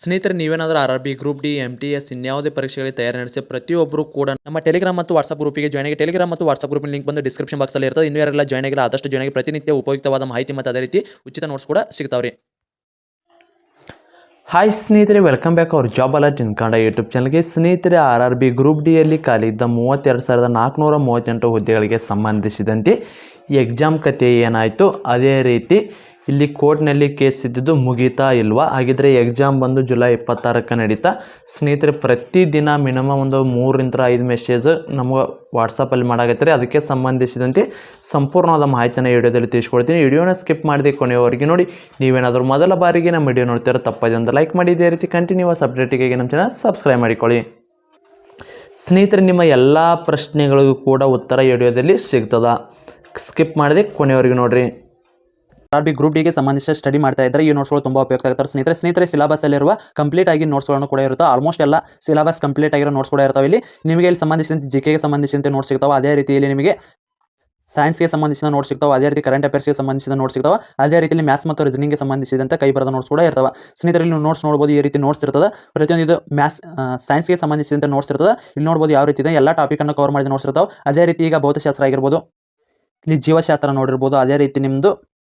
ಸ್ನೇಹಿತರೆ, ನೀವೇನಾದರೂ R R B group D M T S ಇನ್ಯಾವುದೇ ಪರೀಕ್ಷೆಗಳಿಗೆ ತಯಾರಿ ನಡೆಸಿ ಪ್ರತಿಯೊಬ್ಬರು ಕೂಡ ನಮ್ಮ ಟೆಲಿಗ್ರಾಮ್ ಮತ್ತು ವಾಟ್ಸ್ಆಪ್ ಗ್ರೂಪಿಗೆ ಜಾಯ್ನ್ ಆಗಿ ಟೆಲಿಗ್ರಾಮ್ ಮತ್ತು ವಾಟ್ಸ್ಆಪ್ ಗ್ರೂಪಿನ ಲಿಂಕ್ ಬಂದು ಡಿಸ್ಕ್ರಿಪ್ಷನ್ ಬಾಕ್ಸಲ್ಲಿ ಇರ್ತದೆ ಇನ್ನೂ ಯಾರೆಲ್ಲ ಜಾಯ್ನ್ ಆಗಿಲ್ಲ, ಆದಷ್ಟು ಜಾಯ್ನ್ ಆಗಿ ಪ್ರತಿನಿತ್ಯ ಉಪಯುಕ್ತವಾದ ಮಾಹಿತಿ ಮತ್ತು ಅದೇ ರೀತಿ ಉಚಿತ ನೋಟ್ಸ್ ಕೂಡ ಸಿಗ್ತಾವ್ರಿ. ಹಾಯ್ ಸ್ನೇಹಿತರೆ ವೆಲ್ಕಮ್ ಬ್ಯಾಕ್ ಅವ್ರ job alert in Kannada YouTube ಚಾನಲ್ಗೆ ಸ್ನೇಹಿತರೆ ಆರ್ ಆರ್ ಬಿ ಗ್ರೂಪ್ ಡಿಯಲ್ಲಿ ಖಾಲಿ ಇದ್ದ ಮೂವತ್ತೆರಡು ಸಾವಿರದ ನಾಲ್ಕುನೂರ ಮೂವತ್ತೆಂಟು ಹುದ್ದೆಗಳಿಗೆ ಸಂಬಂಧಿಸಿದಂತೆ ಎಕ್ಸಾಮ್ ಕತೆ ಏನಾಯಿತು? ಅದೇ ರೀತಿ ಇಲ್ಲಿ ಕೋರ್ಟ್ನಲ್ಲಿ ಕೇಸ್ ಇದ್ದಿದ್ದು ಮುಗೀತಾ ಇಲ್ವಾ? ಹಾಗಿದ್ರೆ ಎಕ್ಸಾಮ್ ಬಂದು ಜುಲೈ ಇಪ್ಪತ್ತಾರಕ್ಕೆ ನಡೀತಾ, ಸ್ನೇಹಿತರೆ ಪ್ರತಿದಿನ ಮಿನಿಮಮ್ ಒಂದು ಮೂರಿಂದ ಐದು ಮೆಸೇಜ್ ನಮಗೆ ವಾಟ್ಸಪ್ಪಲ್ಲಿ ಮಾಡಾಗತ್ತೆ ಅದಕ್ಕೆ ಸಂಬಂಧಿಸಿದಂತೆ ಸಂಪೂರ್ಣವಾದ ಮಾಹಿತಿನ ವಿಡಿಯೋದಲ್ಲಿ ತಿಳಿಸ್ಕೊಡ್ತೀನಿ. ವಿಡಿಯೋನ ಸ್ಕಿಪ್ ಮಾಡಿದೆ ಕೊನೆಯವರೆಗೆ ನೋಡಿ. ನೀವೇನಾದರೂ ಮೊದಲ ಬಾರಿಗೆ ನಮ್ಮ ವಿಡಿಯೋ ನೋಡ್ತೀರೋ ತಪ್ಪದೆ ಒಂದು ಲೈಕ್ ಮಾಡಿ. ಇದೇ ರೀತಿ ಕಂಟಿನ್ಯೂಸ್ ಅಪ್ಡೇಟಿಗೆ ನಮ್ಮ ಚಾನಲ್ ಸಬ್ಸ್ಕ್ರೈಬ್ ಮಾಡಿಕೊಳ್ಳಿ. ಸ್ನೇಹಿತರೆ, ನಿಮ್ಮ ಎಲ್ಲ ಪ್ರಶ್ನೆಗಳಿಗೂ ಕೂಡ ಉತ್ತರ ವಿಡಿಯೋದಲ್ಲಿ ಸಿಗ್ತದ. ಸ್ಕಿಪ್ ಮಾಡಿದೆ ಕೊನೆಯವರೆಗೆ ನೋಡ್ರಿ. ಆರ್ ಬಿ ಗ್ರೂಪ್ ಡಿಗೆ ಸಂಬಂಧಿಸಿದ ಸ್ಟಡಿ ಮಾಡ್ತಾ ಇದ್ದಾರೆ ಈ ನೋಟ್ಸ್ಗಳು ತುಂಬ ಉಪಯುಕ್ತ ಆಗುತ್ತೆ. ಸ್ನೇಹಿತರೆ ಸ್ನೇಹಿತರೆ ಸಿಲಬಸ್ ಅಲ್ಲಿರುವ ಕಂಪ್ಲೀಟ್ ಆಗಿ ನೋಟ್ಸ್ಗಳನ್ನು ಕೂಡ ಇರುತ್ತೆ? ಆಲ್ಮೋಸ್ಟ್ ಎಲ್ಲ ಸಿಲಬಸ್ ಕಂಪ್ಲೀಟ್ ಆಗಿರೋ ನೋಟ್ಸ್ ಕೂಡ ಇರ್ತಾವೆ. ಇಲ್ಲಿ ನಿಮಗೆ ಇಲ್ಲಿ ಸಂಬಂಧಿಸಿದಂತೆ ಜಿ ಕೆಗೆ ಸಂಬಂಧಿಸಿದಂತೆ ನೋಟ್ಸ್ ಸಿಗ್ತಾವೆ. ಅದೇ ರೀತಿಯಲ್ಲಿ ನಿಮಗೆ ಸೈನ್ಸ್ಗೆ ಸಂಬಂಧಿಸಿದ ನೋಟ್ಸ್ ಸಿಗ್ತಾವೆ. ಅದೇ ರೀತಿ ಕರೆಂಟ್ ಅಫೇರ್ಸ್ಗೆ ಸಂಬಂಧಿಸಿದ ನೋಟ್ಸ್ ಸಿಗ್ತಾವೆ. ಅದೇ ರೀತಿಯಲ್ಲಿ ಮ್ಯಾಥ್ಸ್ ಮತ್ತು ರೀಸನಿಂಗ್ಗೆ ಸಂಬಂಧಿಸಿದಂತೆ ಕೈ ಬರದ ನೋಟ್ಸ್ ಕೂಡ ಇರ್ತವೆ. ಸ್ನೇಹಿತರಲ್ಲಿ ನೀವು ನೋಟ್ಸ್ ನೋಡ್ಬೋದು ಈ ರೀತಿ ನೋಟ್ಸ್ ಇರ್ತದೆ. ಪ್ರತಿಯೊಂದು ಮ್ಯಾಥ್ಸ್ ಸೈನ್ಸ್ಗೆ ಸಂಬಂಧಿಸಿದಂತೆ ನೋಟ್ಸ್ ಇರ್ತದೆ. ಇಲ್ಲಿ ನೋಡ್ಬೋದು ಯಾವ ರೀತಿ ಇದೆ. ಎಲ್ಲ ಟಾಪಿಕನ್ನು ಕವರ್ ಮಾಡಿದ ನೋಟ್ಸ್ ಇರ್ತಾವೆ. ಅದೇ ರೀತಿ ಈಗ ಭೌತಶಾಸ್ತ್ರ ಆಗಿರ್ಬೋದು. ಇಲ್ಲಿ ಜೀವಶಾಸ್ತ್ರ ನೋಡಿರ್ಬೋದು. ಅದೇ ರೀತಿ ನಿಮ್ಮದು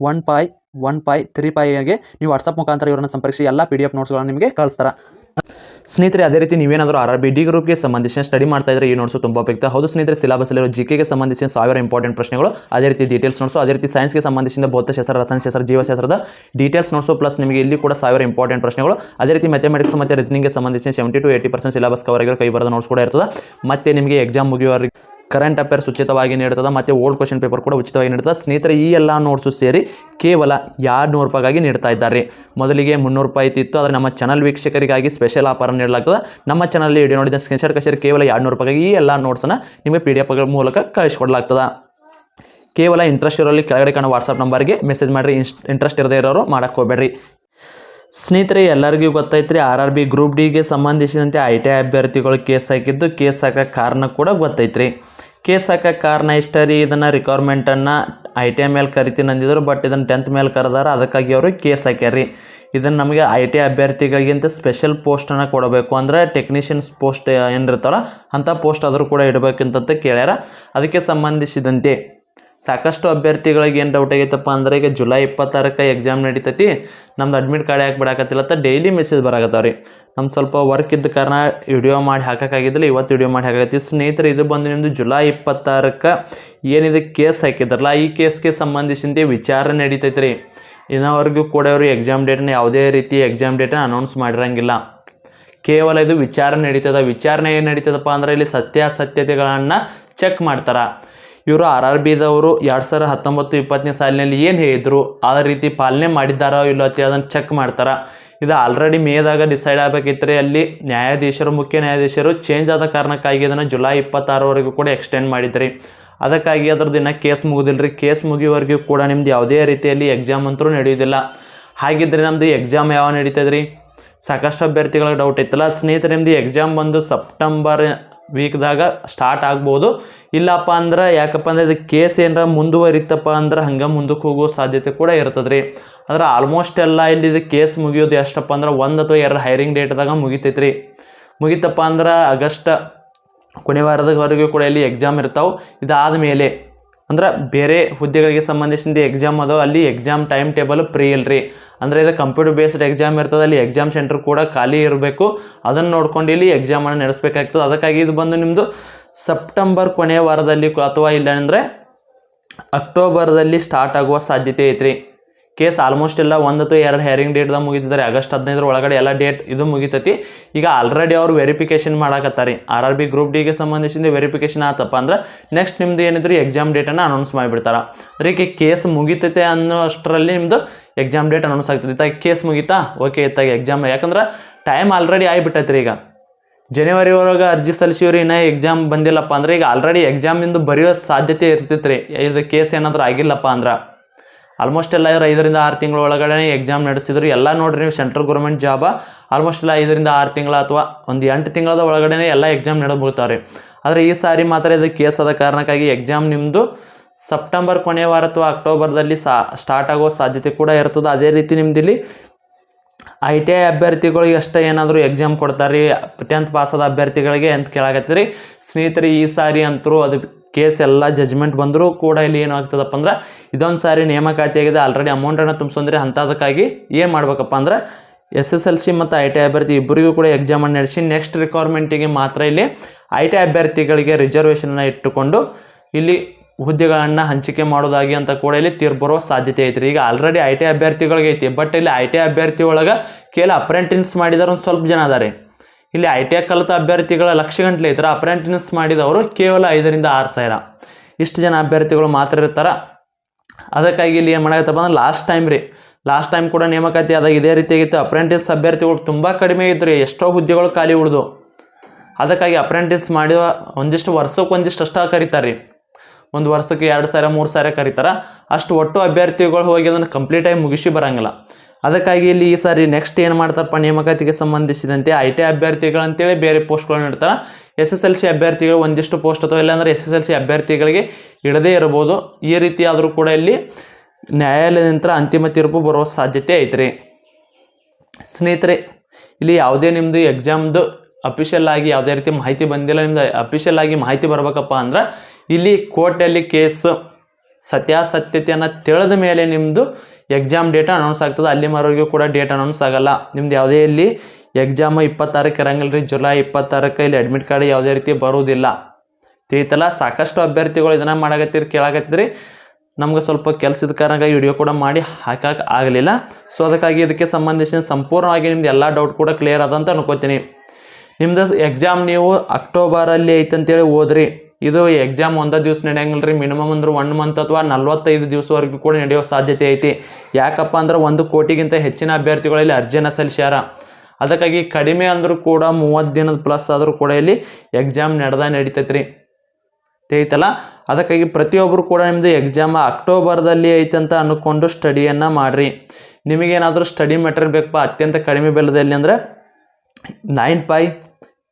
one five one five three ಪಾಯ್ಗೆ ನೀವು ವಾಟ್ಸಪ್ ಮುಖಾಂತರ ಇವರನ್ನು ಸಂಪರ್ಕಿಸಿ, ಎಲ್ಲ ಪಿ ಡಿ ಎಫ್ ನೋಟ್ಸ್ಗಳನ್ನು ನಿಮಗೆ ಕಳಿಸ್ತಾರೆ. ಸ್ನೇಹಿತರೆ, ಅದೇ ರೀತಿ ನೀವೇನಾದರೂ ಆರ್ ಆರ್ ಬಿ ಡಿ ಗ್ರೂಪ್ಗೆ ಸಂಬಂಧಿಸಿದ ಸ್ಟಡಿ ಮಾಡ್ತಾ ಇದ್ರೆ ಈ ನೋಟ್ಸು ತುಂಬ ಉಪಯುಕ್ತ. ಹೌದು ಸ್ನೇಹಿತರೆ ಸಿಲಬಸ್ಲಿರೋ ಜಿ ಕೆಗೆ ಸಂಬಂಧಿಸಿದ ಸಾವಿರ ಇಂಪಾರ್ಟೆಂಟ್ ಪ್ರಶ್ನೆಗಳು, ಅದೇ ರೀತಿ ಡೀಟೇಲ್ಸ್ ನೋಟ್ಸು ಅದೇ ರೀತಿ ಸೈನ್ಸ್ಗೆ ಸಂಬಂಧಿಸಿದ ಭೌತಶಾಸ್ತ್ರ ರಸಾಯನಶಾಸ್ತ್ರ ಜೀವಶಾಸ್ತ್ರದ ಡೀಟೇಲ್ಸ್ ನೋಡ್ಸು ಪ್ಲಸ್ ನಿಮಗೆ ಇಲ್ಲಿ ಕೂಡ ಸಾವಿರ ಇಂಪಾರ್ಟೆಂಟ್ ಪ್ರಶ್ನೆಗಳು. ಅದೇ ರೀತಿ ಮ್ಯಾಥಮೆಟಿಕ್ಸ್ ಮತ್ತು ರೀಸನಿಂಗ್ಗೆ ಸಂಬಂಧಿಸಿದ seventy to eighty percent syllabus cover ಆಗಿರೋ ಕೈ ಬರೋದು ನೋಟ್ಸ್ ಕೂಡ ಇರ್ತದೆ. ಮತ್ತೆ ನಿಮಗೆ ಎಕ್ಸಾಮ್ ಮುಗಿಯುವವರೆಗೆ ಕರೆಂಟ್ ಅಫೇರ್ಸ್ ಉಚಿತವಾಗಿ ನೀಡ್ತದೆ, ಮತ್ತು ಓಲ್ಡ್ ಕ್ವಶನ್ ಪೇಪರ್ ಕೂಡ ಉಚಿತವಾಗಿ ನೀಡ್ತದೆ. ಸ್ನೇಹಿತರೆ, ಈ ಎಲ್ಲ ನೋಟ್ಸು ಸೇರಿ ಕೇವಲ ಎರಡು ನೂರು ರೂಪಾಯಿಗಾಗಿ ನೀಡ್ತಾ ಇದ್ದಾರೆ. ಮೊದಲಿಗೆ ಮುನ್ನೂರು ರೂಪಾಯಿ ಇತ್ತು ಆದರೆ ನಮ್ಮ ಚಾನಲ್ ವೀಕ್ಷಕರಿಗಾಗಿ ಸ್ಪೆಷಲ್ ಆಫರ್ ನೀಡಲಾಗ್ತದೆ. ನಮ್ಮ ಚಾನಲ್ಲಿ ವಿಡಿಯೋ ನೋಡಿದ ಸ್ಕ್ರೀನ್ಶಾಟ್ ಕಳಿಸಿದ್ರೆ ಕೇವಲ ಎರಡು ನೂರು ರೂಪಾಯಿಗೆ ಈ ಎಲ್ಲ ನೋಟ್ಸನ್ನು ನಿಮಗೆ ಪಿ ಡಿ ಎಫ್ಗಳ ಮೂಲಕ ಕಳಿಸ್ಕೊಡ್ಲಾಗ್ತದೆ. ಕೇವಲ ಇಂಟ್ರೆಸ್ಟ್ ಇರೋಲ್ಲಿ ಕೆಳಗಡೆ ಕಾಣೋ ವಾಟ್ಸಪ್ ನಂಬರ್ಗೆ ಮೆಸೇಜ್ ಮಾಡಿರಿ ಇನ್ಸ್ ಇಂಟ್ರೆಸ್ಟ್ ಇರದೇ ಇರೋರು ಮಾಡಕ್ಕೆ ಹೋಗಬೇಡ್ರಿ. ಸ್ನೇಹಿತರೆ, ಎಲ್ಲರಿಗೂ ಗೊತ್ತೈತ್ರಿ ಆರ್ ಆರ್ ಬಿ ಗ್ರೂಪ್ ಡಿಗೆ ಸಂಬಂಧಿಸಿದಂತೆ ಐ ಟಿ ಐ ಅಭ್ಯರ್ಥಿಗಳು ಕೇಸ್ ಹಾಕಿದ್ದು, ಕೇಸ್ ಹಾಕೋ ಕಾರಣ ಕೂಡ ಗೊತ್ತೈತ್ರಿ. ಕೇಸ್ ಹಾಕಕ್ಕೆ ಕಾರಣ ಇಷ್ಟ ರೀ ಇದನ್ನು ರಿಕ್ವೈರ್ಮೆಂಟನ್ನು ಐ ಟಿ ಐ ಮೇಲೆ ಕರಿತೀನಿ ಅಂದಿದ್ರು ಬಟ್ ಇದನ್ನು ಟೆಂತ್ ಮೇಲೆ ಕರೆದಾರ, ಅದಕ್ಕಾಗಿ ಅವರು ಕೇಸ್ ಹಾಕ್ಯಾರ್ರಿ ಇದನ್ನು ನಮಗೆ ಐ ಟಿ ಅಭ್ಯರ್ಥಿಗಳಿಗಿಂತ ಸ್ಪೆಷಲ್ ಪೋಸ್ಟನ್ನು ಕೊಡಬೇಕು ಅಂದರೆ ಟೆಕ್ನಿಷಿಯನ್ಸ್ ಪೋಸ್ಟ್ ಏನಿರ್ತಾವಲ್ಲ ಅಂಥ ಪೋಸ್ಟ್ ಆದರೂ ಕೂಡ ಇಡಬೇಕಂತ ಕೇಳ್ಯಾರ. ಅದಕ್ಕೆ ಸಂಬಂಧಿಸಿದಂತೆ ಸಾಕಷ್ಟು ಅಭ್ಯರ್ಥಿಗಳಿಗೆ ಏನು ಡೌಟ್ ಆಗೈತಪ್ಪ ಅಂದ್ರೆ ಈಗ ಜುಲೈ ಇಪ್ಪತ್ತಾರಕ್ಕೆ ಎಕ್ಸಾಮ್ ನಡೀತೈತಿ. ನಮ್ದು ಅಡ್ಮಿಟ್ ಕಾರ್ಡ್ ಯಾಕೆ ಬಿಡಾಕತ್ತಿಲ್ಲತ್ತ ಡೈಲಿ ಮೆಸೇಜ್ ಬರಾಕತ್ತಾವ ರೀ ನಮ್ಮ ಸ್ವಲ್ಪ ವರ್ಕ್ ಇದ್ದ ಕಾರಣ ವಿಡಿಯೋ ಮಾಡಿ ಹಾಕೋಕ್ಕಾಗಿದ್ದಿಲ್ಲ, ಇವತ್ತು ವಿಡಿಯೋ ಮಾಡಿ ಹಾಕತ್ತಿ ಸ್ನೇಹಿತರೆ, ಇದು ಬಂದು ನಿಮ್ಮದು ಜುಲೈ ಇಪ್ಪತ್ತಾರಕ್ಕೆ ಏನಿದೆ ಕೇಸ್ ಹಾಕಿದ್ರಲ್ಲ, ಈ ಕೇಸ್ಗೆ ಸಂಬಂಧಿಸಿದಂತೆ ವಿಚಾರಣೆ ನಡೀತೈತೆ ರೀ ಇನ್ನವರೆಗೂ ಕೂಡ ಅವರು ಎಕ್ಸಾಮ್ ಡೇಟನ್ನ ಯಾವುದೇ ರೀತಿ ಎಕ್ಸಾಮ್ ಡೇಟನ್ನ ಅನೌನ್ಸ್ ಮಾಡಿರಂಗಿಲ್ಲ. ಕೇವಲ ಇದು ವಿಚಾರಣೆ ನಡೀತದ. ವಿಚಾರಣೆ ಏನು ನಡೀತದಪ್ಪ ಅಂದ್ರೆ ಇಲ್ಲಿ ಸತ್ಯಾಸತ್ಯತೆಗಳನ್ನು ಚೆಕ್ ಮಾಡ್ತಾರೆ. ಇವರು ಆರ್ ಆರ್ ಬಿದವರು ಎರಡು ಸಾವಿರ ಹತ್ತೊಂಬತ್ತು ಇಪ್ಪತ್ತನೇ ಸಾಲಿನಲ್ಲಿ ಏನು ಹೇಳಿದ್ರು? ಆ ರೀತಿ ಪಾಲನೆ ಮಾಡಿದ್ದಾರೋ ಇಲ್ಲೋ ಅಂತ ಅದನ್ನು ಚೆಕ್ ಮಾಡ್ತಾರೆ? ಇದು ಆಲ್ರೆಡಿ ಮೇದಾಗ ಡಿಸೈಡ್ ಆಗಬೇಕಿತ್ತು ಅಲ್ಲಿ ನ್ಯಾಯಾಧೀಶರು, ಮುಖ್ಯ ನ್ಯಾಯಾಧೀಶರು ಚೇಂಜ್ ಆದ ಕಾರಣಕ್ಕಾಗಿ ಅದನ್ನು ಜುಲೈ ಇಪ್ಪತ್ತಾರವರೆಗೂ ಕೂಡ ಎಕ್ಸ್ಟೆಂಡ್ ಮಾಡಿದ್ರಿ. ಅದಕ್ಕಾಗಿ ಅದ್ರದ್ದು ದಿನ ಕೇಸ್ ಮುಗಿದಿಲ್ಲ ರೀ ಕೇಸ್ ಮುಗಿಯುವವರೆಗೂ ಕೂಡ ನಿಮ್ದು ಯಾವುದೇ ರೀತಿಯಲ್ಲಿ ಎಕ್ಸಾಮ್ ಅಂತೂ ನಡೆಯೋದಿಲ್ಲ ಹಾಗಿದ್ರೆ ನಮ್ಮದು ಎಕ್ಸಾಮ್ ಯಾವ ನಡೀತದ್ರಿ? ಸಾಕಷ್ಟು ಅಭ್ಯರ್ಥಿಗಳಿಗೆ ಡೌಟ್ ಇತ್ತಲ್ಲ? ಸ್ನೇಹಿತರೆ ನಿಮ್ಮದು ಎಕ್ಸಾಮ್ ಬಂದು ಸೆಪ್ಟೆಂಬರ್ ವೀಕ್ದಾಗ ಸ್ಟಾರ್ಟ್ ಆಗ್ಬೋದು. ಇಲ್ಲಪ್ಪ ಅಂದ್ರೆ ಯಾಕಪ್ಪ ಅಂದ್ರೆ ಇದು ಕೇಸ್ ಏನರ ಮುಂದುವರಿತಪ್ಪ ಅಂದ್ರೆ ಹಂಗೆ ಮುಂದಕ್ಕೆ ಹೋಗೋ ಸಾಧ್ಯತೆ ಕೂಡ ಇರ್ತದೆ ರೀ ಆದ್ರೆ ಆಲ್ಮೋಸ್ಟ್ ಎಲ್ಲ ಇಲ್ಲಿ ಇದು ಕೇಸ್ ಮುಗಿಯೋದು ಎಷ್ಟಪ್ಪ ಅಂದ್ರೆ ಒಂದು ಅಥವಾ ಎರಡು ಹೈರಿಂಗ್ ಡೇಟ್ದಾಗ ಮುಗಿತೈತೆ ರೀ ಮುಗಿತಪ್ಪ ಅಂದ್ರೆ ಆಗಸ್ಟ್ ಕೊನೆ ವಾರದವರೆಗೂ ಕೂಡ ಇಲ್ಲಿ ಎಕ್ಸಾಮ್ ಇರ್ತಾವೆ. ಇದಾದ ಮೇಲೆ ಅಂದ್ರೆ ಬೇರೆ ಹುದ್ದೆಗಳಿಗೆ ಸಂಬಂಧಿಸಿದ ಎಕ್ಸಾಮ್ ಅದಾವ ಅಲ್ಲಿ ಎಕ್ಸಾಮ್ ಟೈಮ್ ಟೇಬಲ್ ಫ್ರೀ ಇಲ್ರಿ. ಅಂದರೆ ಇದು ಕಂಪ್ಯೂಟರ್ ಬೇಸ್ಡ್ ಎಕ್ಸಾಮ್ ಇರ್ತದೆ, ಅಲ್ಲಿ ಎಕ್ಸಾಮ್ ಸೆಂಟರ್ ಕೂಡ ಖಾಲಿ ಇರಬೇಕು. ಅದನ್ನು ನೋಡ್ಕೊಂಡು ಇಲ್ಲಿ ಎಕ್ಸಾಮನ್ನು ನಡೆಸಬೇಕಾಗ್ತದೆ. ಅದಕ್ಕಾಗಿ ಇದು ಬಂದು ನಿಮ್ಮದು ಸೆಪ್ಟೆಂಬರ್ ಕೊನೆಯ ವಾರದಲ್ಲಿ ಅಥವಾ ಇಲ್ಲ ಅಂದರೆ ಅಕ್ಟೋಬರ್ದಲ್ಲಿ ಸ್ಟಾರ್ಟ್ ಆಗುವ ಸಾಧ್ಯತೆ ಐತ್ರಿ. ಕೇಸ್ ಆಲ್ಮೋಸ್ಟ್ ಎಲ್ಲ ಒಂದು ಅಥವಾ ಎರಡು ಹೇರಿಂಗ್ ಡೇಟ್ದಾಗ ಮುಗಿತಿದ್ದಾರೆ ಆಗಸ್ಟ್ ಹದಿನೈದರ ಒಳಗಡೆ ಎಲ್ಲ ಡೇಟ್ ಇದು ಮುಗಿತೈತಿ. ಈಗ ಆಲ್ರೆಡಿ ಅವ್ರು ವೆರಿಫಿಕೇಷನ್ ಮಾಡಾಕತ್ತಾರೆ. ಆರ್ ಆರ್ ಬಿ ಗ್ರೂಪ್ ಡಿಗೆ ಸಂಬಂಧಿಸಿದ ವೆರಿಫಿಕೇಶನ್ ಆತಪ್ಪ ಅಂದ್ರೆ ನೆಕ್ಸ್ಟ್ ನಿಮ್ದು ಏನಿದ್ರು ಎಕ್ಸಾಮ್ ಡೇಟನ್ನು ಅನೌನ್ಸ್ ಮಾಡಿಬಿಡ್ತಾರೆ. ಅದಕ್ಕೆ ಕೇಸ್ ಮುಗಿತೈತೆ ಅನ್ನೋ ಅಷ್ಟರಲ್ಲಿ ನಿಮ್ಮದು ಎಕ್ಸಾಮ್ ಡೇಟ್ ಅನೌನ್ಸ್ ಆಗ್ತದೆ ಇತ್ತಾಗ ಕೇಸ್ ಮುಗಿತಾ? ಓಕೆ ಇತ್ತಾಗ ಎಕ್ಸಾಮ್ ಯಾಕಂದ್ರೆ ಟೈಮ್ ಆಲ್ರೆಡಿ ಆಗಿಬಿಟ್ಟೈತೆ ರೀ ಈಗ. ಜನವರಿ ಒಳಗೆ ಅರ್ಜಿ ಸಲ್ಲಿಸಿವ್ರಿ, ಇನ್ನೂ ಎಕ್ಸಾಮ್ ಬಂದಿಲ್ಲಪ್ಪ ಅಂದ್ರೆ ಈಗ ಆಲ್ರೆಡಿ ಎಕ್ಸಾಮಿಂದು ಬರೆಯೋ ಸಾಧ್ಯತೆ ಇರ್ತೈತೆ ರೀ ಇದು ಕೇಸ್ ಏನಾದರೂ ಆಗಿಲ್ಲಪ್ಪ ಅಂದ್ರೆ. ಆಲ್ಮೋಸ್ಟ್ ಎಲ್ಲ ಐದರಿಂದ ಆರು ತಿಂಗಳ ಒಳಗಡೆ ಎಕ್ಸಾಮ್ ನಡೆಸಿದ್ರು ಎಲ್ಲ ನೋಡ್ರಿ ನೀವು ಸೆಂಟ್ರಲ್ ಗೌರ್ಮೆಂಟ್ ಜಾಬ ಆಲ್ಮೋಸ್ಟ್ ಎಲ್ಲ ಐದರಿಂದ ಆರು ತಿಂಗಳ ಅಥವಾ ಒಂದು ಎಂಟು ತಿಂಗಳದ ಒಳಗಡೆ ಎಲ್ಲ ಎಕ್ಸಾಮ್ ನಡೆದ್ಬಿಡ್ತಾವೆ ಆದರೆ ಈ ಸಾರಿ ಮಾತ್ರ ಇದು ಕೇಸ್ ಆದ ಕಾರಣಕ್ಕಾಗಿ ಎಕ್ಸಾಮ್ ನಿಮ್ಮದು ಸೆಪ್ಟೆಂಬರ್ ಕೊನೆಯ ವಾರ ಅಥವಾ ಅಕ್ಟೋಬರ್ದಲ್ಲಿ ಸಾ ಸ್ಟಾರ್ಟ್ ಆಗೋ ಸಾಧ್ಯತೆ ಕೂಡ ಇರ್ತದೆ. ಅದೇ ರೀತಿ ನಿಮ್ದು ಇಲ್ಲಿ ಐ ಟಿ ಐ ಅಭ್ಯರ್ಥಿಗಳಿಗೆ ಅಷ್ಟೇ ಏನಾದರೂ ಎಕ್ಸಾಮ್ ಕೊಡ್ತಾರೆ ಟೆಂತ್ ಪಾಸಾದ ಅಭ್ಯರ್ಥಿಗಳಿಗೆ ಅಂತ ಕೇಳಾಕತ್ತೀರಿ. ಸ್ನೇಹಿತರೆ, ಈ ಸಾರಿ ಅಂತರೂ ಅದು ಕೇಸ್ ಎಲ್ಲ ಜಜ್ಮೆಂಟ್ ಬಂದರೂ ಕೂಡ ಇಲ್ಲಿ ಏನಾಗ್ತದಪ್ಪ ಅಂದ್ರೆ ಇದೊಂದು ಸಾರಿ ನೇಮಕಾತಿ ಆಗಿದೆ. ಆಲ್ರೆಡಿ ಅಮೌಂಟನ್ನು ತುಂಬಿಸಂದ್ರೆ ಅಂಥದಕ್ಕಾಗಿ ಏನು ಮಾಡ್ಬೇಕಪ್ಪ ಅಂದ್ರೆ ಎಸ್ ಎಸ್ ಎಲ್ ಸಿ ಮತ್ತು ಐ ಟಿ ಅಭ್ಯರ್ಥಿ ಇಬ್ಬರಿಗೂ ಕೂಡ ಎಕ್ಸಾಮನ್ನು ನಡೆಸಿ ನೆಕ್ಸ್ಟ್ ರಿಕ್ವೈರ್ಮೆಂಟಿಗೆ ಮಾತ್ರ ಇಲ್ಲಿ ಐ ಟಿ ಅಭ್ಯರ್ಥಿಗಳಿಗೆ ರಿಸರ್ವೇಷನನ್ನು ಇಟ್ಟುಕೊಂಡು ಇಲ್ಲಿ ಹುದ್ದೆಗಳನ್ನು ಹಂಚಿಕೆ ಮಾಡೋದಾಗಿ ಅಂತ ಕೂಡ ಇಲ್ಲಿ ತೀರ್ಪು ಸಾಧ್ಯತೆ ಐತ್ರಿ. ಈಗ ಆಲ್ರೆಡಿ ಐ ಟಿ ಅಭ್ಯರ್ಥಿಗಳಿಗೆ ಐತಿ ಬಟ್ ಇಲ್ಲಿ ಐ ಟಿ ಅಭ್ಯರ್ಥಿ ಒಳಗೆ ಕೇವಲ ಅಪ್ರೆಂಟಿನ್ಸ್ ಮಾಡಿದಾರೆ ಒಂದು ಸ್ವಲ್ಪ ಜನ ಅದಾರೆ. ಇಲ್ಲಿ ಐ ಟಿ ಐ ಕಲಿತ ಅಭ್ಯರ್ಥಿಗಳ ಲಕ್ಷ ಗಂಟಲೆ ಇದ್ದಾರೆ ಅಪ್ರೆಂಟಿನ್ಸ್ ಮಾಡಿದವರು ಕೇವಲ ಐದರಿಂದ ಆರು ಸಾವಿರ. ಇಷ್ಟು ಜನ ಅಭ್ಯರ್ಥಿಗಳು ಮಾತ್ರ ಇರ್ತಾರೆ. ಅದಕ್ಕಾಗಿ ಇಲ್ಲಿ ಏನು ಮಾಡಾಕತ್ತಪ್ಪ ಅಂದ್ರೆ ಲಾಸ್ಟ್ ಟೈಮ್ ರೀ. ಲಾಸ್ಟ್ ಟೈಮ್ ಕೂಡ ನೇಮಕಾತಿ ಆದಾಗ ಇದೇ ರೀತಿಯಾಗಿತ್ತು. ಅಪ್ರೆಂಟಿಸ್ ಅಭ್ಯರ್ಥಿಗಳು ತುಂಬ ಕಡಿಮೆ ಇದ್ದರು ಎಷ್ಟೋ ಹುದ್ದೆಗಳು ಖಾಲಿ ಉಳಿದು. ಅದಕ್ಕಾಗಿ ಅಪ್ರೆಂಟಿಸ್ ಮಾಡಿದ ಒಂದಿಷ್ಟು ವರ್ಷಕ್ಕೆ ಒಂದಿಷ್ಟು ಅಷ್ಟ ಕರೀತಾರೆ ರೀ ಒಂದು ವರ್ಷಕ್ಕೆ ಎರಡು ಸಾವಿರ, ಮೂರು ಸಾವಿರ ಕರೀತಾರೆ. ಅಷ್ಟು ಒಟ್ಟು ಅಭ್ಯರ್ಥಿಗಳು ಹೋಗಿ ಅದನ್ನು ಕಂಪ್ಲೀಟಾಗಿ ಮುಗಿಸಿ ಬರಂಗಿಲ್ಲ. ಅದಕ್ಕಾಗಿ ಇಲ್ಲಿ ಈ ಸಾರಿ ನೆಕ್ಸ್ಟ್ ಏನು ಮಾಡ್ತಾರಪ್ಪ ನೇಮಕಾತಿಗೆ ಸಂಬಂಧಿಸಿದಂತೆ ಐ ಟಿ ಅಭ್ಯರ್ಥಿಗಳಂತೇಳಿ ಬೇರೆ ಪೋಸ್ಟ್ಗಳನ್ನ ಇಡ್ತಾರೆ. ಎಸ್ ಎಸ್ ಎಲ್ ಸಿ ಅಭ್ಯರ್ಥಿಗಳು ಒಂದಿಷ್ಟು ಪೋಸ್ಟ್ ಅಥವಾ ಇಲ್ಲಾಂದರೆ ಎಸ್ ಎಸ್ ಎಲ್ ಸಿ ಅಭ್ಯರ್ಥಿಗಳಿಗೆ ಇಡದೇ ಇರ್ಬೋದು ಈ ರೀತಿ ಆದರೂ ಕೂಡ ಇಲ್ಲಿ ನ್ಯಾಯಾಲಯದ ನಂತರ ಅಂತಿಮ ತೀರ್ಪು ಬರುವ ಸಾಧ್ಯತೆ ಐತ್ರಿ. ಸ್ನೇಹಿತರೆ, ಇಲ್ಲಿ ಯಾವುದೇ ನಿಮ್ಮದು ಎಕ್ಸಾಮ್ದು ಅಫಿಷಿಯಲ್ ಆಗಿ ಯಾವುದೇ ರೀತಿ ಮಾಹಿತಿ ಬಂದಿಲ್ಲ, ನಿಮ್ದು ಅಫಿಷಿಯಲ್ ಆಗಿ ಮಾಹಿತಿ ಬರಬೇಕಪ್ಪ ಅಂದ್ರೆ ಇಲ್ಲಿ ಕೋರ್ಟಲ್ಲಿ ಕೇಸ್ ಸತ್ಯಾಸತ್ಯತೆಯನ್ನು ತಿಳಿದ ಮೇಲೆ ನಿಮ್ಮದು ಎಕ್ಸಾಮ್ ಡೇಟ್ ಅನೌನ್ಸ್ ಆಗ್ತದೆ, ಅಲ್ಲಿ ಮರೋರಿಗೂ ಕೂಡ ಡೇಟ್ ಅನೌನ್ಸ್ ಆಗಲ್ಲ. ನಿಮ್ದು ಯಾವುದೇ ಇಲ್ಲಿ ಎಕ್ಸಾಮ್ ಇಪ್ಪತ್ತಾರಕ್ಕೆ ಇರಂಗಿಲ್ಲ ರೀ ಜುಲೈ ಇಪ್ಪತ್ತಾರಕ್ಕೆ ಇಲ್ಲಿ ಅಡ್ಮಿಟ್ ಕಾರ್ಡ್ ಯಾವುದೇ ರೀತಿ ಬರುವುದಿಲ್ಲ. ತಿಳಿತಲ್ಲ, ಸಾಕಷ್ಟು ಅಭ್ಯರ್ಥಿಗಳು ಇದನ್ನು ಮಾಡಾಕತ್ತೀರಿ ಕೇಳಾಕತ್ತಿದ್ರಿ ನಮ್ಗೆ ಸ್ವಲ್ಪ ಕೆಲಸದ ಕಾರಣಕ್ಕಾಗಿ ವಿಡಿಯೋ ಕೂಡ ಮಾಡಿ ಹಾಕಕ್ಕೆ ಆಗಲಿಲ್ಲ. ಸೊ ಅದಕ್ಕಾಗಿ ಇದಕ್ಕೆ ಸಂಬಂಧಿಸಿದ ಸಂಪೂರ್ಣವಾಗಿ ನಿಮ್ದು ಎಲ್ಲ ಡೌಟ್ ಕೂಡ ಕ್ಲಿಯರ್ ಅದಂತ ಅನ್ಕೋತೀನಿ. ನಿಮ್ದು ಎಕ್ಸಾಮ್ ನೀವು ಅಕ್ಟೋಬರಲ್ಲಿ ಐತೆ ಅಂತೇಳಿ ಓದ್ರಿ. ಇದು ಎಕ್ಸಾಮ್ ಒಂದೇ ದಿವಸ ನಡೆಯಂಗಿಲ್ಲ ರೀ ಮಿನಿಮಮ್ ಅಂದ್ರೆ ಒನ್ ಮಂತ್ ಅಥವಾ ನಲ್ವತ್ತೈದು ದಿವಸವರೆಗೂ ಕೂಡ ನಡೆಯೋ ಸಾಧ್ಯತೆ ಐತಿ. ಯಾಕಪ್ಪ ಅಂದ್ರೆ ಒಂದು ಕೋಟಿಗಿಂತ ಹೆಚ್ಚಿನ ಅಭ್ಯರ್ಥಿಗಳಲ್ಲಿ ಅರ್ಜಿನ ಸಲ್ಲಿಸ್ಯಾರ. ಅದಕ್ಕಾಗಿ ಕಡಿಮೆ ಅಂದರೂ ಕೂಡ ಮೂವತ್ತು ದಿನದ ಪ್ಲಸ್ ಆದರೂ ಕೂಡ ಇಲ್ಲಿ ಎಕ್ಸಾಮ್ ನಡೆದ ನಡೀತೈತೆ ರೀ ತಿಳಿತಲ್ಲ? ಅದಕ್ಕಾಗಿ ಪ್ರತಿಯೊಬ್ಬರು ಕೂಡ ನಿಮ್ಮದು ಎಕ್ಸಾಮ್ ಅಕ್ಟೋಬರ್ದಲ್ಲಿ ಐತೆ ಅಂತ ಅಂದ್ಕೊಂಡು ಸ್ಟಡಿಯನ್ನು ಮಾಡಿರಿ. ನಿಮಗೇನಾದರೂ ಸ್ಟಡಿ ಮೆಟೀರಿಯಲ್ ಬೇಕಪ್ಪ? ಅತ್ಯಂತ ಕಡಿಮೆ ಬೆಲೆದಲ್ಲಿ ಅಂದರೆ nine five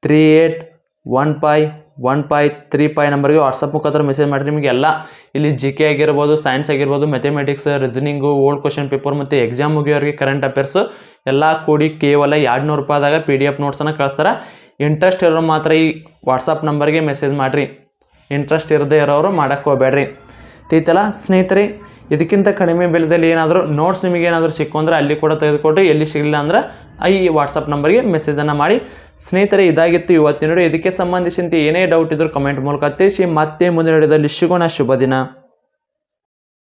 three eight one five one five three five ನಂಬರ್ಗೆ ವಾಟ್ಸಪ್ ಮುಖಾಂತರ ಮೆಸೇಜ್ ಮಾಡಿರಿ. ನಿಮಗೆಲ್ಲ ಇಲ್ಲಿ ಜಿ ಕೆ ಆಗಿರ್ಬೋದು ಸೈನ್ಸ್ ಆಗಿರ್ಬೋದು mathematics reasoning old question paper ಮತ್ತು ಎಕ್ಸಾಮ್ ಮುಗಿಯೋರಿಗೆ ಕರೆಂಟ್ ಅಫೇರ್ಸು ಎಲ್ಲ ಕೂಡಿ ಕೇವಲ ಎರಡು ನೂರು ರೂಪಾಯಿದಾಗ ಪಿ ಡಿ ಎಫ್ ನೋಟ್ಸನ್ನು ಕಳಿಸ್ತಾರೆ. ಇಂಟ್ರೆಸ್ಟ್ ಇರೋರು ಮಾತ್ರ ಈ ವಾಟ್ಸಪ್ ನಂಬರ್ಗೆ ಮೆಸೇಜ್ ಮಾಡಿರಿ. ಇಂಟ್ರೆಸ್ಟ್ ಇರದೇ ಇರೋರು ಮಾಡೋಕ್ಕೆ ಹೋಗಬೇಡ್ರಿ. ತೀತಲ್ಲ ಸ್ನೇಹಿತರೆ ಇದಕ್ಕಿಂತ ಕಡಿಮೆ ಬೆಲೆದಲ್ಲಿ ಏನಾದರೂ ನೋಟ್ಸ್ ನಿಮಗೆ ಏನಾದರೂ ಸಿಕ್ಕು ಅಂದರೆ ಅಲ್ಲಿ ಕೂಡ ತೆಗೆದುಕೊಟ್ಟು ಎಲ್ಲಿ ಸಿಗಲಿಲ್ಲ ಅಂದ್ರೆ ಈ ವಾಟ್ಸಪ್ ನಂಬರ್ಗೆ ಮೆಸೇಜನ್ನು ಮಾಡಿ. ಸ್ನೇಹಿತರೆ, ಇದಾಗಿತ್ತು ಇವತ್ತಿನ ಇದಕ್ಕೆ ಸಂಬಂಧಿಸಿದಂತೆ ಏನೇ ಡೌಟ್ ಇದ್ದರೂ ಕಮೆಂಟ್ ಮೂಲಕ ತಿಳಿಸಿ. ಮತ್ತೆ ಮುಂದಿನ ವಿಡಿಯೋದಲ್ಲಿ ಸಿಗೋಣ. ಶುಭ ದಿನ.